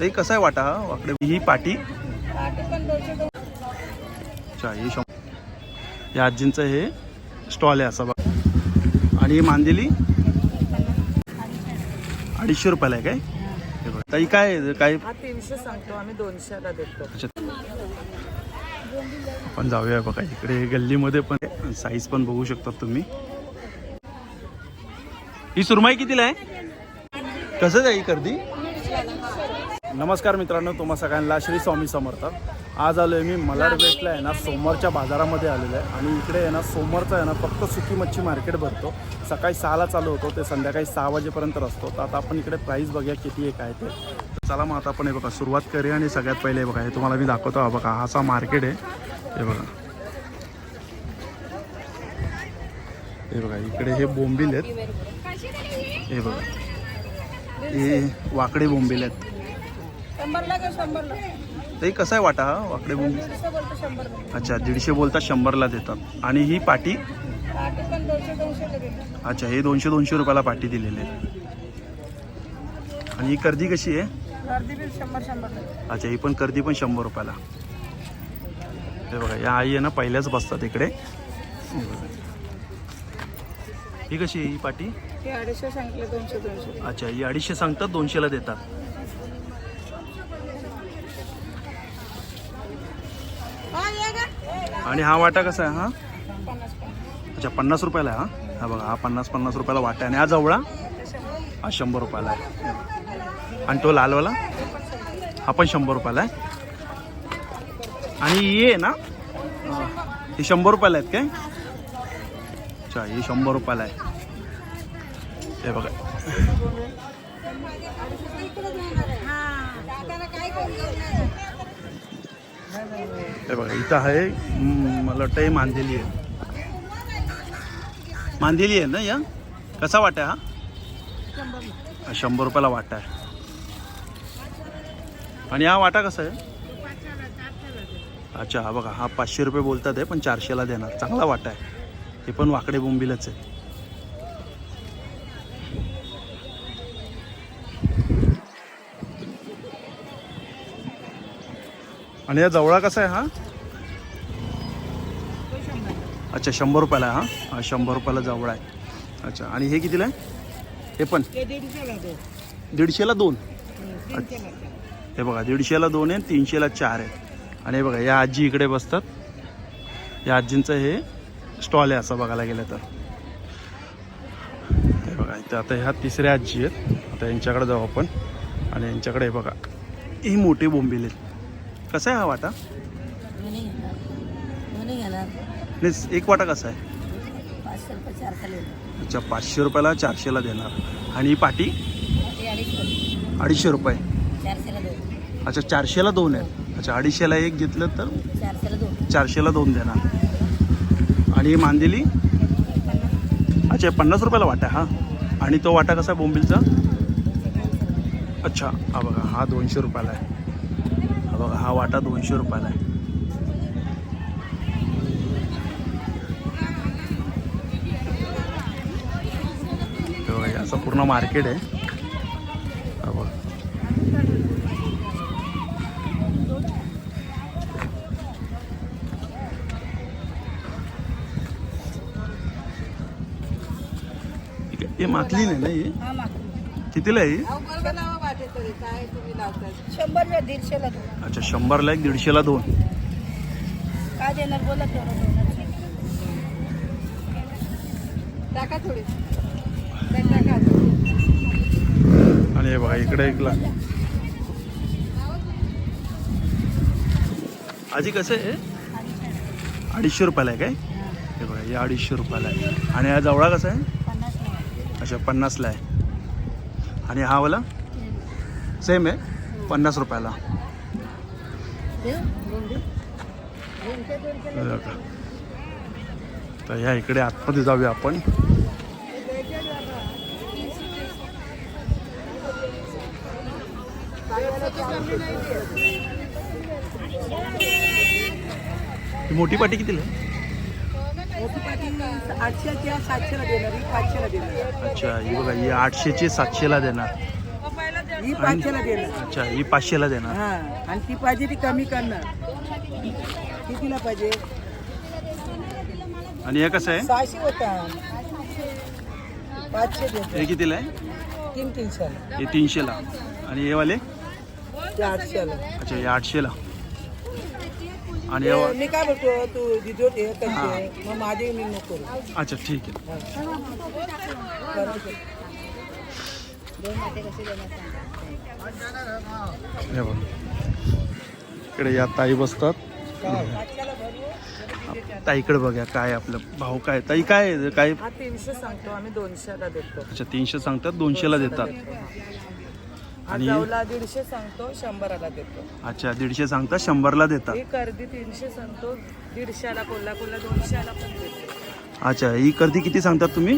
ते कसं आहे वाटा? हा वाकडे ही पाटी. अच्छा हे शं या आजींचं हे स्टॉल आहे असं बघ. आणि ही मांदेली? अडीचशे रुपयाला आहे काय? हे बघ. ताई काय? काय? हा तीनशे सांगतो. आम्ही दोनशेला देतो. अच्छा. आपण जाऊया बघा इकडे. गल्लीमध्ये पण साईज पण बघू शकतात तुम्ही. ही सुरमाई कितीला आहे? कसं ही कर्दी नमस्कार मित्रांनो तुम्हा सगळ्यांना श्री स्वामी समर्थ. आज आलो आहे मी मलाड बेटला आहे ना सोमवारच्या बाजारामध्ये आलेलो आहे. आणि इकडे आहे ना सोमवारचा आहे ना फक्त सुकी मच्छी मार्केट भरतो. सकाळी सहाला चालू होतो ते संध्याकाळी सहा वाजेपर्यंत असतो तर आता आपण इकडे प्राईस बघूया किती आहे काय ते. चला मग आता आपण हे बघा सुरुवात करूया आणि सगळ्यात पहिले हे बघा हे तुम्हाला मी दाखवतो. हा बघा हा असा मार्केट आहे. हे बघा. हे बघा इकडे हे बोंबील आहेत. हे बघा. हे वाकडे बोंबील आहेत. शंभरला का शंभरला. ते कसं आहे वाटा हा? वाकडे बोंबील दीडशे बोलतो शंभरला. अच्छा दीडशे बोलता शंभरला देतात. आणि ही पाटी? पाटी पण दोनशे दोनशेला देतो अच्छा हे दोनशे दोनशे रुपयाला पाटी दिलेली आहे. आणि ही कर्दी कशी आहे? गर्दी बी शंभर शंभरला. अच्छा ही पण कर्दी पण शंभर रुपयाला. हे बघा या आई आहे ना पहिल्याच बसतात इकडे. हे कशी आहे ही पाटी? अडीचशे सांगितले दोनशे दोनशे. अच्छा ही अडीचशे सांगतात दोनशेला देतात हा ये का आणि हा वाटा कसा आहे हा? अच्छा पन्नास रुपयाला आहे हा? हा बघा हा पन्नास पन्नास रुपयाला वाटा आहे. आणि हा जवळा? हा शंभर रुपयाला आहे. आणि तो लालवाला? हा पण शंभर रुपयाला आहे. आणि ही आहे ना? हे. ही शंभर रुपयाला आहेत काय? अच्छा ही शंभर रुपयाला आहे. हे बघा. हे बघा इथं आहे मला वाटतं हे मांदेली आहे. मांदेली आहे ना या? कसा वाटा आहे हा? हा शंभर रुपयाला वाटा आहे. आणि हा वाटा कसा आहे? अच्छा हा बघा हा पाचशे रुपये बोलतात आहे पण चारशेला देणार. चांगला वाटा आहे. हे पण वाकडे बोंबीलच आहे. आणि या जवळा कसा आहे हा? अच्छा शंभर रुपयाला आहे हा? हा शंभर रुपयाला जवळ आहे. अच्छा आणि हे कितीला आहे? हे पण? दीडशेला दोन. हे बघा दीडशेला दोन आहे तीनशेला चार आहे. आणि हे बघा या आजी इकडे बसतात. या आजींचं हे स्टॉल आहे असं बघायला गेलं तर. हे बघा इथे आता ह्या तिसऱ्या आजी आहेत. आता यांच्याकडे जाऊ आपण. आणि यांच्याकडे हे बघा ही मोठी बोंबील आहेत कसा आहे हा वाटा? एक वाटा कसा आहे? अच्छा पाचशे रुपयाला चारशेला देणार. आणि ही पाटी? अडीचशे रुपये. अच्छा चारशेला दोन आहे अच्छा अडीचशेला एक घेतलं तर चारशेला दोन. देणार. आणि ही मांदेली? अच्छा पन्नास रुपयाला वाटा हा. आणि तो वाटा कसा आहे बोंबिलचा? अच्छा हा बघा हा दोनशे रुपयाला आहे. बघा हा वाटा दोनशे रुपयाला आहे. असं पूर्ण मार्केट आहे. हा. हे माकली नाही? ना ही कितीला आहे काय तुम्ही लावतात शंभरला दीडशेला दोन. अच्छा शंभरला एक दीडशेला दोन. काय देणार? बोला तेवढं टाका थोडी. टाका. आणि हे बघा इकडे एक ला आजी कसं आहे? अडीचशे रुपयाला आहे काय? हे बघा हे अडीचशे रुपयाला आहे. आणि हा जवळा कसा आहे? पन्नास अच्छा पन्नासला आहे. आणि हा वाला? सेम आहे पन्नास रुपयाला. हे. तर ह्या इकडे आतमध्ये जाऊया आपण. ही मोठी पाटी कितीला अच्छा ही बघा ही आठशेची सातशेला देणार. ही ही पाचशेला देणार. अच्छा ही पाचशेला देणार. हा आणि ती पाहिजे ती कमी करणार. कितीला पाहिजे? आणि हे कसं आहे? सहाशे होता. पाचशे देतो. हे कितीला आहे? तीन तीनशेला. हे तीनशेला. आणि हे वाले? ते आठशेला. अच्छा हे आठशेला. आणि हे वा- मी काय बोलतो तू दिदो ते कसे मग माझे मी नको अच्छा ठीक आहे. करायचं. हे बघ. इकडे या ताई बसतात. ताईकडे बघा काय आपलं भाव काय ताई काय? काय? तीनशे सांगतो. आम्ही दोनशेला देतो. अच्छा तीनशे सांगतात दोनशेला देतात. आणि- दीडशे सांगतो शंभराला देतो. अच्छा दीडशे सांगतात शंभरला देतात. कर्दी तीनशे सांगतो. दीडशेला कोल्हापूरला दोनशेला पण देतो. अच्छा ही कर्दी किती सांगतात तुम्ही?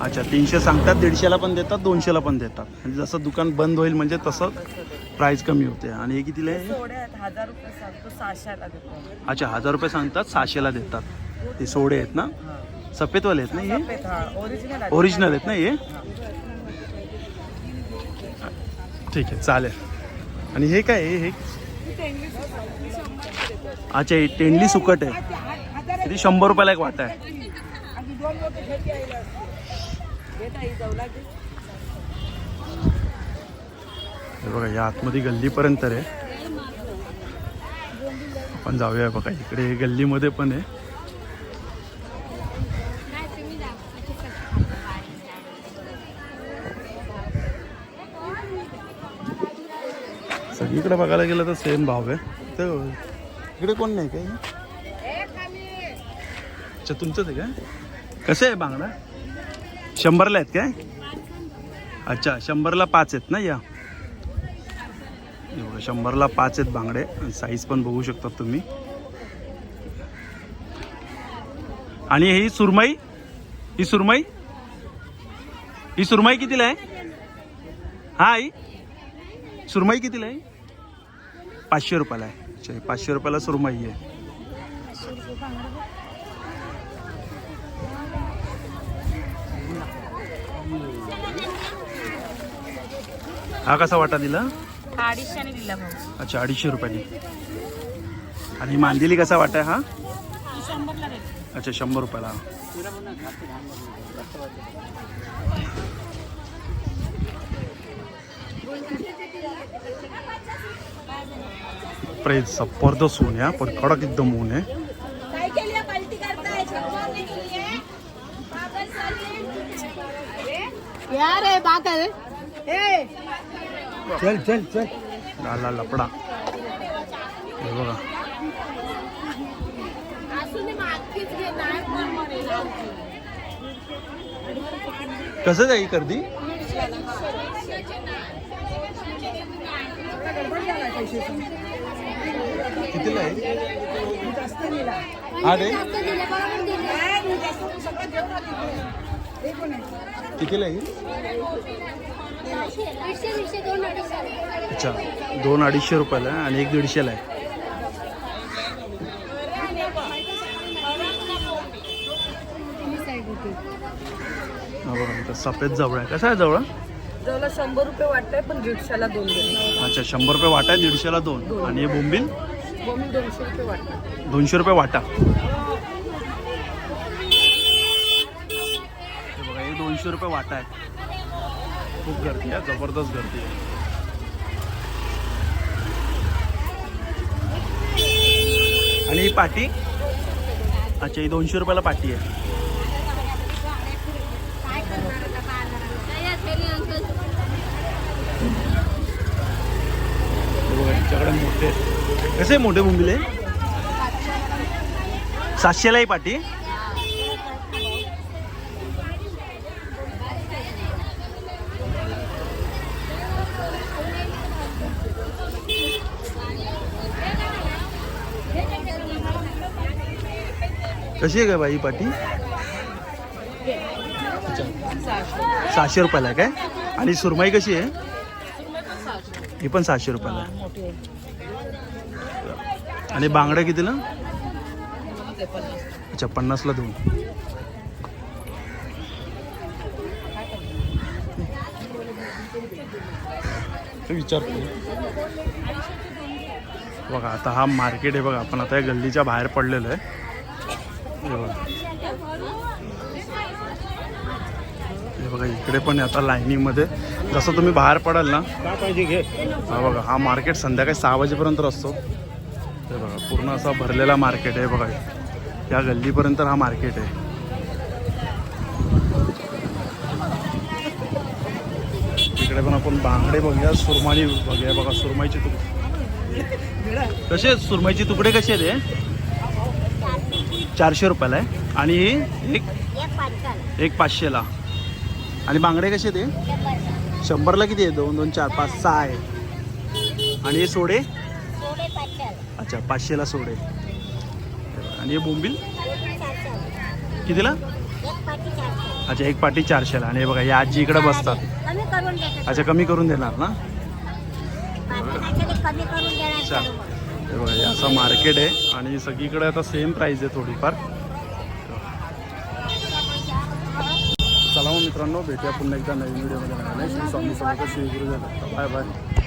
अच्छा तीनशे सांगतात दीडशेला पण देतात दोनशेला पण देतात. म्हणजे जसं दुकान बंद होईल म्हणजे तसं प्राईस कमी होते. आणि हे कितीला आहे? अच्छा हजार रुपये सांगतात सहाशेला देतात. ते सोडे आहेत ना? सफेदवाले आहेत ना हे? ओरिजिनल आहे ओरिजिनल आहेत. ना हे? ठीक आहे चालेल. आणि हे काय हे अच्छा ही तेंडली सुकट आहे. किती शंभर रुपयाला एक वाटा आहे. हे बघा या आतमध्ये गल्लीपर्यंत आहे. आपण जाऊया बघा इकडे गल्लीमध्ये पण आहे. सगळीकडे बघायला गेलं तर सेम भाव आहे. तर इकडे कोण नाही काय अच्छा तुमचंच आहे का? कसं आहे बांगडा? शंभरला आहेत काय? अच्छा शंभरला पाच आहेत ना या? शंभरला पाच आहेत बांगडे. साईज पण बघू शकता तुम्ही. आणि ही सुरमई? ही सुरमई? ही सुरमई कितीला आहे? हा आई. सुरमई कितीला आहे? पाचशे रुपयाला आहे. अच्छा ही पाचशे रुपयाला सुरमई आहे. हा कसा वाटा दिला? दिला अच्छा अडीचशे रुपयाने. आणि मांदिली कसा वाटा हा? शंभरला देतो. अच्छा शंभर रुपयाला. प्रेज जबरदस्त ऊन आहे हा, पण कडक एकदम ऊन आहे. चल चल चल. लाला लपडा. हे बघा. कसं जाई करदी कितीला आहे? हा रे. कितीला आहे? अच्छा दोन अडीचशे रुपयाला आणि एक दीडशेला आहे. बघा सफेद जवळ आहे. कसा आहे जवळ? जाऊला शंभर रुपये वाटतंय पण दीडशेला दोन अच्छा शंभर रुपये वाटा आहे दीडशेला दोन. आणि हे बोंबील? दोनशे रुपये वाटतं दोनशे रुपये वाटा. हे बघा हे दोनशे रुपये वाटा आहे. खूप गर्दी आहे जबरदस्त गर्दी आहे. आणि ही पाटी? अच्छा ही दोनशे रुपयाला पाटी आहे हे बघा यांच्याकडे मोठे आहेत. कसे मोठे बोंबिले? सातशेला ही पाटी. कशी आहे काय बाई ही पाटी? सहाशे रुपयाला काय? आणि सुरमई कशी आहे? ही पण सहाशे रुपयाला आहे. आणि बांगडा कितीला? अच्छा पन्नासला दोन ते विचारतो. बघा आता हा मार्केट आहे बघा आपण आता या गल्लीच्या बाहेर पडलेलो आहे. हे बघा. हे बघा इकडे पण आता लाईनिंगमध्ये जसं तुम्ही बाहेर पडाल ना हा बघा हा मार्केट संध्याकाळी सहा वाजेपर्यंत असतो. पूर्ण असा भरलेला मार्केट आहे बघा. या गल्लीपर्यंत हा मार्केट आहे. इकडे पण आपण बांगडे बघूया. सुरमाई बघूया बघा. सुरमाईचे तुकडे कसे आहेत? सुरमाईचे तुकडे कसे आहेत हे? चारशे रुपयाला आहे. आणि एक एक पाचशेला. आणि बांगडे कसे ते शंभरला किती आहे दोन दोन चार पाच सहा आहे आणि हे सोडे? अच्छा पाचशेला सोडे. आणि हे बोंबील? कितीला? अच्छा एक पाटी चारशेला. आणि हे बघा या आजी इकडे बसतात. अच्छा कमी करून देणार ना? अच्छा. हे बघा हे असं मार्केट आहे आणि सगळीकडे आता सेम प्राईस आहे थोडीफार. चला मग मित्रांनो भेटूया पुन्हा एकदा नवीन व्हिडिओमध्ये स्वामी श्री गुरु बाय बाय